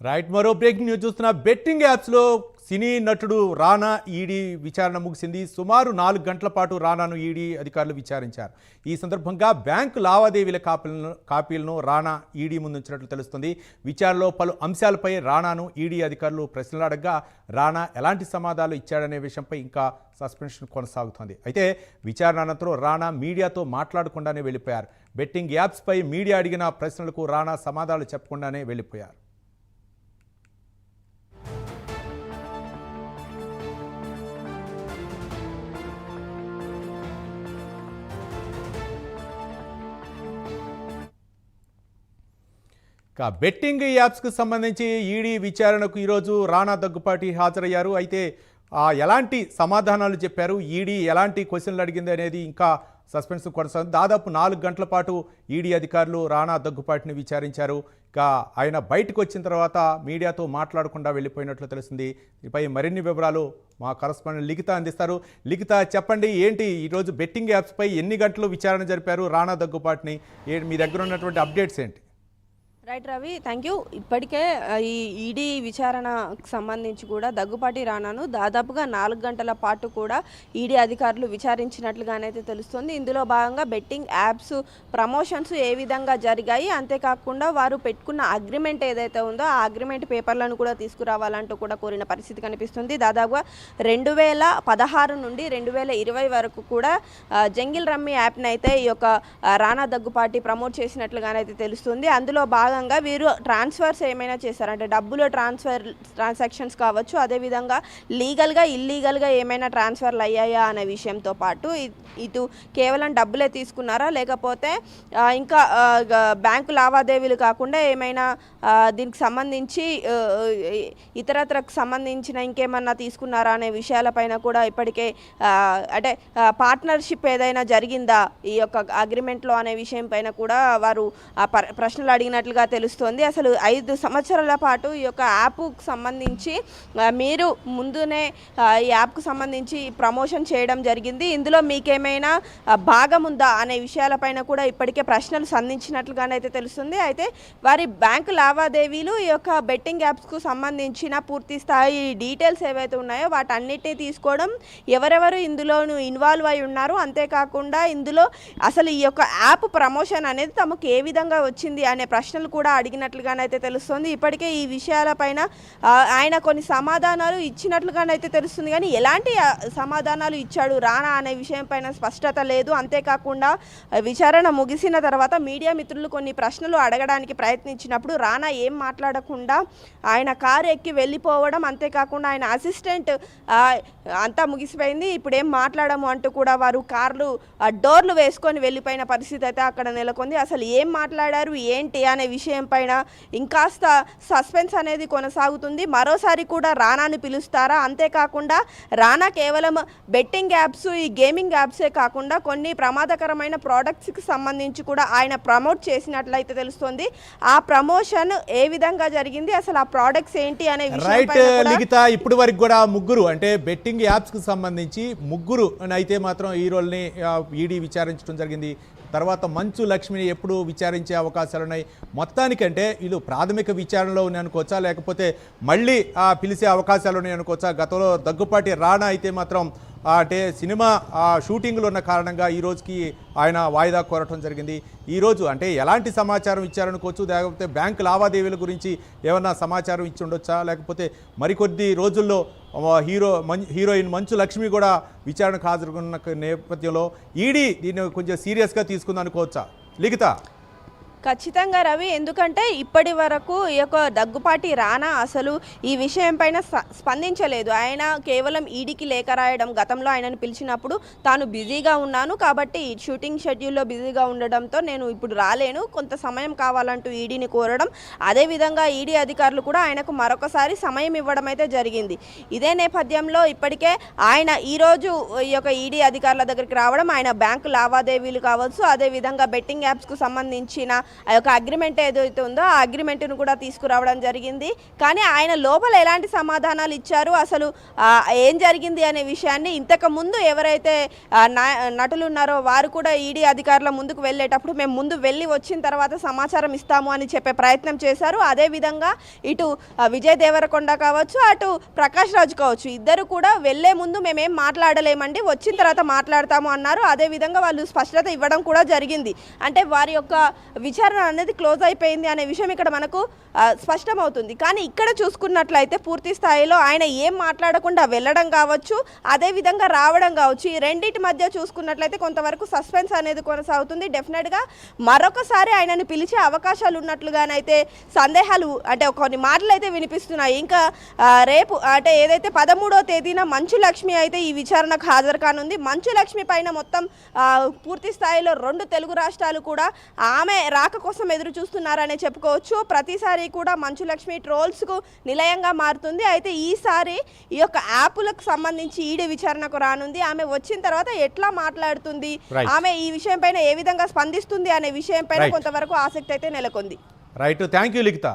Right మరో breaking news చూస్తున్న betting యాప్స్లో సినీ నటుడు రానా ఈడీ విచారణ ముగిసింది. సుమారు నాలుగు గంటల పాటు రానాను ఈడీ అధికారులు విచారించారు. ఈ సందర్భంగా బ్యాంకు లావాదేవీల కాపీలను కాపీలను రానా ఈడీ ముందుంచినట్లు తెలుస్తుంది. విచారణలో పలు అంశాలపై రానాను ఈడీ అధికారులు ప్రశ్నలు అడగగా రానా ఎలాంటి సమాధానాలు ఇచ్చాడనే విషయంపై ఇంకా సస్పెన్షన్ కొనసాగుతోంది. అయితే విచారణ అనంతరం రానా మీడియాతో మాట్లాడకుండానే వెళ్ళిపోయారు. బెట్టింగ్ యాప్స్పై మీడియా అడిగిన ప్రశ్నలకు రానా సమాధానాలు చెప్పకుండానే వెళ్ళిపోయారు. ఇక బెట్టింగ్ యాప్స్కి సంబంధించి ఈడీ విచారణకు ఈరోజు రానా దగ్గుపాటి హాజరయ్యారు. అయితే ఎలాంటి సమాధానాలు చెప్పారు? ఈడీ ఎలాంటి క్వశ్చన్లు అడిగింది అనేది ఇంకా సస్పెన్స్ కొనసాగింది దాదాపు నాలుగు గంటల పాటు ఈడీ అధికారులు రానా దగ్గుపాటిని విచారించారు. ఇక ఆయన బయటకు వచ్చిన తర్వాత మీడియాతో మాట్లాడకుండా వెళ్ళిపోయినట్లు తెలిసింది దీనిపై మరిన్ని వివరాలు మా కరస్పాండెంట్ లిఖిత అందిస్తారు. లిఖిత చెప్పండి ఏంటి ఈరోజు బెట్టింగ్ యాప్స్పై ఎన్ని గంటలు విచారణ జరిపారు? రానా దగ్గుపాటిని మీ దగ్గర ఉన్నటువంటి అప్డేట్స్ ఏంటి? రైట్ రవి థ్యాంక్ యూ ఇప్పటికే ఈ ఈడీ విచారణకు సంబంధించి కూడా దగ్గుపాటి రానాను. దాదాపుగా నాలుగు గంటల పాటు కూడా ఈడీ అధికారులు విచారించినట్లుగానైతే తెలుస్తుంది. ఇందులో భాగంగా బెట్టింగ్ యాప్స్ ప్రమోషన్స్ ఏ విధంగా జరిగాయి. అంతేకాకుండా వారు పెట్టుకున్న అగ్రిమెంట్ ఏదైతే ఉందో ఆ అగ్రిమెంట్ పేపర్లను కూడా తీసుకురావాలంటూ కూడా కోరిన పరిస్థితి కనిపిస్తుంది. దాదాపుగా రెండు వేల పదహారు నుండి రెండు వేల ఇరవై వరకు కూడా జంగిల్ రమ్మీ యాప్ని అయితే ఈ యొక్క రానా దగ్గుపాటి ప్రమోట్ చేసినట్లుగానైతే తెలుస్తుంది. అందులో భాగంగా వీరు ట్రాన్స్ఫర్స్ ఏమైనా చేశారు? అంటే డబ్బులు ట్రాన్స్ఫర్ ట్రాన్సాక్షన్స్ కావచ్చు అదేవిధంగా లీగల్గా ఇల్లీగల్గా ఏమైనా ట్రాన్స్ఫర్లు అయ్యాయా అనే విషయంతో పాటు ఇటు కేవలం డబ్బులే తీసుకున్నారా? లేకపోతే ఇంకా బ్యాంకు లావాదేవీలు కాకుండా ఏమైనా దీనికి సంబంధించి ఇతరత్రకు సంబంధించిన ఇంకేమన్నా తీసుకున్నారా అనే విషయాలపైన కూడా ఇప్పటికే అంటే పార్ట్నర్షిప్ ఏదైనా జరిగిందా? ఈ యొక్క అగ్రిమెంట్లో అనే విషయం పైన కూడా వారు ఆ ప్రశ్నలు అడిగినట్లుగా తెలుస్తోంది. అసలు ఐదు సంవత్సరాల పాటు ఈ యొక్క యాప్కు సంబంధించి మీరు ముందునే ఈ యాప్కు సంబంధించి ప్రమోషన్ చేయడం జరిగింది. ఇందులో మీకేమైనా భాగం ఉందా అనే విషయాలపైన కూడా ఇప్పటికే ప్రశ్నలు సంధించినట్లుగానైతే తెలుస్తుంది. అయితే వారి బ్యాంకు లావాదేవీలు ఈ యొక్క బెట్టింగ్ యాప్స్కు సంబంధించిన పూర్తి స్థాయి డీటెయిల్స్ ఏవైతే ఉన్నాయో వాటన్నిటిని తీసుకోవడం ఎవరెవరు ఇందులోను ఇన్వాల్వ్ అయి ఉన్నారు. అంతేకాకుండా ఇందులో అసలు ఈ యొక్క యాప్ ప్రమోషన్ అనేది తమకు ఏ విధంగా వచ్చింది అనే ప్రశ్నలు కూడా అడిగినట్లుగానైతే తెలుస్తుంది. ఇప్పటికే ఈ విషయాలపైన ఆయన కొన్ని సమాధానాలు ఇచ్చినట్లుగానైతే తెలుస్తుంది. కానీ ఎలాంటి సమాధానాలు ఇచ్చాడు రానా అనే విషయం పైన స్పష్టత లేదు. అంతేకాకుండా విచారణ ముగిసిన తర్వాత మీడియా మిత్రులు కొన్ని ప్రశ్నలు అడగడానికి ప్రయత్నించినప్పుడు రానా ఏం మాట్లాడకుండా ఆయన కారు ఎక్కి వెళ్ళిపోవడం అంతేకాకుండా ఆయన అసిస్టెంట్ అంతా ముగిసిపోయింది. ఇప్పుడు ఏం మాట్లాడము అంటూ కూడా వారు కార్లు డోర్లు వేసుకొని వెళ్ళిపోయిన పరిస్థితి అయితే అక్కడ నెలకొంది. అసలు ఏం మాట్లాడారు ఏంటి అనే విషయం పైన ఇంకాస్త సస్పెన్స్ అనేది కొనసాగుతుంది. మరోసారి కూడా రానాని పిలుస్తారా? అంతేకాకుండా రానా కేవలం బెట్టింగ్ యాప్స్ ఈ గేమింగ్ యాప్సే కాకుండా కొన్ని ప్రమాదకరమైన ప్రోడక్ట్స్కి సంబంధించి కూడా ఆయన ప్రమోట్ చేసినట్లయితే తెలుస్తుంది. ఆ ప్రమోషన్ ఏ విధంగా జరిగింది? అసలు ఆ ప్రోడక్ట్స్ ఏంటి అనే విషయం రైట్ లిఖిత ఇప్పటి వరకు కూడా ముగ్గురు అంటే బెట్టింగ్ యాప్స్కి సంబంధించి ముగ్గురు అయితే మాత్రం ఈ రోజుని ఈడీ విచారించడం జరిగింది. తర్వాత మంచు లక్ష్మిని ఎప్పుడు విచారించే అవకాశాలు ఉన్నాయి. మొత్తానికంటే వీళ్ళు ప్రాథమిక విచారణలో ఉన్నాయి అనుకోవచ్చా? లేకపోతే మళ్ళీ ఆ, పిలిచే అవకాశాలు ఉన్నాయి అనుకోవచ్చా? గతంలో దగ్గుపాటి రాణా అయితే మాత్రం అంటే సినిమా ఆ, షూటింగ్లు ఉన్న కారణంగా ఈ రోజుకి ఆయన వాయిదా కోరటం జరిగింది. ఈరోజు అంటే ఎలాంటి సమాచారం ఇచ్చారనుకోవచ్చు లేకపోతే బ్యాంకు లావాదేవీల గురించి ఏమన్నా సమాచారం ఇచ్చి ఉండొచ్చా? లేకపోతే మరికొద్ది రోజుల్లో హీరో హీరోయిన్ మంచు లక్ష్మి కూడా విచారణకు హాజరుకున్న నేపథ్యంలో ఈడీ దీన్ని కొంచెం సీరియస్గా తీసుకుందనుకోవచ్చా? లిఖిత? ఖచ్చితంగా రవి ఎందుకంటే ఇప్పటి వరకు ఈ యొక్క దగ్గుపాటి రానా అసలు ఈ విషయం పైన స్పందించలేదు. ఆయన కేవలం ఈడీకి లేఖ రాయడం గతంలో ఆయనను పిలిచినప్పుడు తాను బిజీగా ఉన్నాను కాబట్టి ఈ షూటింగ్ షెడ్యూల్లో బిజీగా ఉండడంతో నేను ఇప్పుడు రాలేను. కొంత సమయం కావాలంటూ ఈడీని కోరడం. అదేవిధంగా ఈడీ అధికారులు కూడా ఆయనకు మరొకసారి సమయం ఇవ్వడం అయితే జరిగింది. ఇదే నేపథ్యంలో ఇప్పటికే ఆయన ఈరోజు ఈ యొక్క ఈడీ అధికారుల దగ్గరికి రావడం ఆయన బ్యాంకు లావాదేవీలు కావచ్చు అదేవిధంగా బెట్టింగ్ యాప్స్కు సంబంధించిన ఆ యొక్క అగ్రిమెంట్ ఏదైతే ఉందో ఆ అగ్రిమెంట్ను కూడా తీసుకురావడం జరిగింది. కానీ ఆయన లోపల ఎలాంటి సమాధానాలు ఇచ్చారు? అసలు ఏం జరిగింది అనే విషయాన్ని ఇంతకు ముందు ఎవరైతే నా- నటులు ఉన్నారో వారు కూడా ఈడీ అధికారుల ముందుకు వెళ్ళేటప్పుడు మేము ముందు వెళ్ళి వచ్చిన తర్వాత సమాచారం ఇస్తాము అని చెప్పే ప్రయత్నం చేశారు. అదేవిధంగా ఇటు విజయ్ దేవరకొండ కావచ్చు అటు ప్రకాష్ రాజు కావచ్చు ఇద్దరు కూడా వెళ్ళే ముందు మేమేం మాట్లాడలేమండి. వచ్చిన తర్వాత మాట్లాడతాము అన్నారు. అదేవిధంగా వాళ్ళు స్పష్టత ఇవ్వడం కూడా జరిగింది. అంటే వారి యొక్క విచారణ అనేది క్లోజ్ అయిపోయింది అనే విషయం ఇక్కడ మనకు స్పష్టమవుతుంది. కానీ ఇక్కడ చూసుకున్నట్లయితే పూర్తి స్థాయిలో ఆయన ఏం మాట్లాడకుండా వెళ్ళడం కావచ్చు అదేవిధంగా రావడం కావచ్చు. ఈ రెండింటి మధ్య చూసుకున్నట్లయితే కొంతవరకు సస్పెన్స్ అనేది కొనసాగుతుంది. డెఫినెట్గా మరొకసారి ఆయనను పిలిచే అవకాశాలు ఉన్నట్లుగానైతే సందేహాలు అంటే కొన్ని మాటలు అయితే వినిపిస్తున్నాయి. ఇంకా రేపు అంటే ఏదైతే పదమూడో తేదీన మంచు లక్ష్మి అయితే ఈ విచారణకు హాజరు కానుంది. మంచు లక్ష్మి పైన మొత్తం పూర్తి స్థాయిలో రెండు తెలుగు రాష్ట్రాలు కూడా ఆమె రాక కోసం ఎదురు చూస్తున్నారనే చెప్పుకోవచ్చు. ప్రతిసారి కూడా మంచు లక్ష్మి ట్రోల్స్కు నిలయంగా మారుతుంది. అయితే ఈసారి ఈ యొక్క యాప్లకు సంబంధించి ఈడీ విచారణకు రానుంది. ఆమె వచ్చిన తర్వాత ఎట్లా మాట్లాడుతుంది. ఆమె ఈ విషయం పైన ఏ విధంగా స్పందిస్తుంది అనే విషయం పైన. కొంతవరకు ఆసక్తి అయితే నెలకొంది. Right thank you Likhita